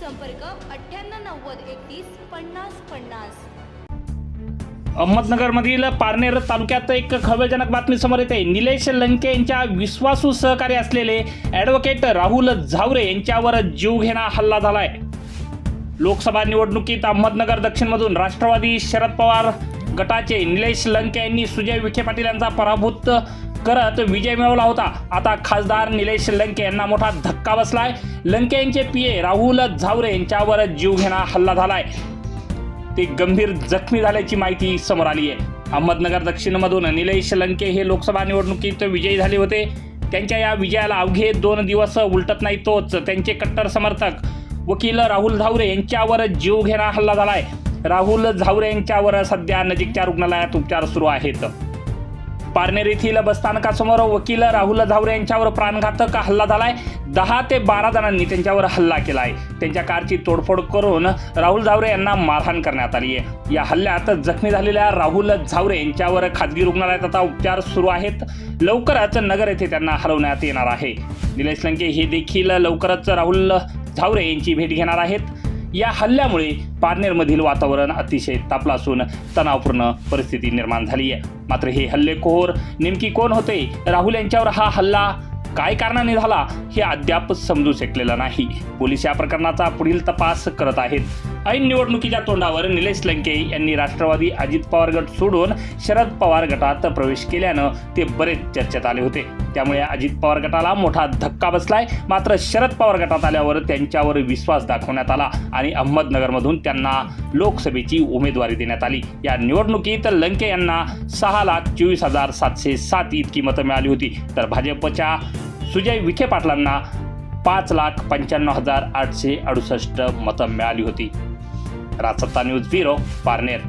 संपर्क अठ्ठ्याण्णव नव्वद एकतीस पन्नास पन्नास. अहमदनगरमधील पारनेर तालुक्यात एक खळबळजनक बातमी समोर येते. निलेश लंके यांच्या विश्वासू सहकारी असलेले ॲडव्होकेट राहुल झावरे यांच्यावर जीवघेणा हल्ला झालाय. लोकसभा निवडणुकीत अहमदनगर दक्षिणमधून राष्ट्रवादी शरद पवार गटाचे निलेश लंके यांनी सुजय विखे पाटील यांचा पराभूत करत विजय मिळवला होता. आता खासदार निलेश लंके यांना मोठा धक्का बसलाय. लंके यांचे पीए राहुल झावरे यांच्यावर जीवघेणा हल्ला झालाय. ते गंभीर जखमी झाल्याची माहिती समोर आली आहे अहमदनगर दक्षिणमधून निलेश लंके हे लोकसभा निवडणुकीत विजयी झाले होते. त्यांच्या या विजयाला अवघे दोन दिवस उलटत नाही तोच त्यांचे कट्टर समर्थक वकील राहुल झावरे यांच्यावर जीवघेणा हल्ला झालाय. राहुल झावरे यांच्यावर सध्या नजीकच्या रुग्णालयात उपचार सुरू आहेत. पारनेर येथील बसस्थानकासमोर वकील राहुल झावरे यांच्यावर प्राणघातक हल्ला झालाय. दहा ते बारा जणांनी त्यांच्यावर हल्ला केला आहे त्यांच्या कारची तोडफोड करून राहुल झावरे यांना मारहाण करण्यात आली आहे. या हल्ल्यात जखमी झालेल्या राहुल झावरे यांच्यावर खाजगी रुग्णालयात आता उपचार सुरू आहेत. लवकरच नगर येथे त्यांना हलवण्यात येणार आहे. निलेश लंके हे देखील लवकरच राहुल झावरे यांची भेट घेणार आहेत. या हल्ल्यामुळे पारनेरमधील वातावरण अतिशय तापलं असून तणावपूर्ण परिस्थिती निर्माण झाली आहे. मात्र हे हल्लेखोर नेमकी कोण होते? राहुल यांच्यावर हा हल्ला काय कारणाने झाला हे अद्याप समजू शकलेलं नाही. पोलीस या प्रकरणाचा पुढील तपास करत आहेत. ऐन निवडणुकीच्या तोंडावर निलेश लंके यांनी राष्ट्रवादी अजित पवार गट सोडून शरद पवार गटात प्रवेश केल्यानं ते बरेच चर्चेत आले होते. त्यामुळे अजित पवार गटाला मोठा धक्का बसलाय. मात्र शरद पवार गटात आल्यावर त्यांच्यावर विश्वास दाखवण्यात आला आणि अहमदनगरमधून त्यांना लोकसभेची उमेदवारी देण्यात आली. या निवडणुकीत लंके यांना सहा लाख चोवीस हजार सातशे सात इतकी मतं मिळाली होती. तर भाजपच्या सुजय विखे पाटलांना पाच लाख पंच्याण्णव हजार आठशे अडुसष्ट मतं मिळाली होती. Rajsatta news bureau Parner.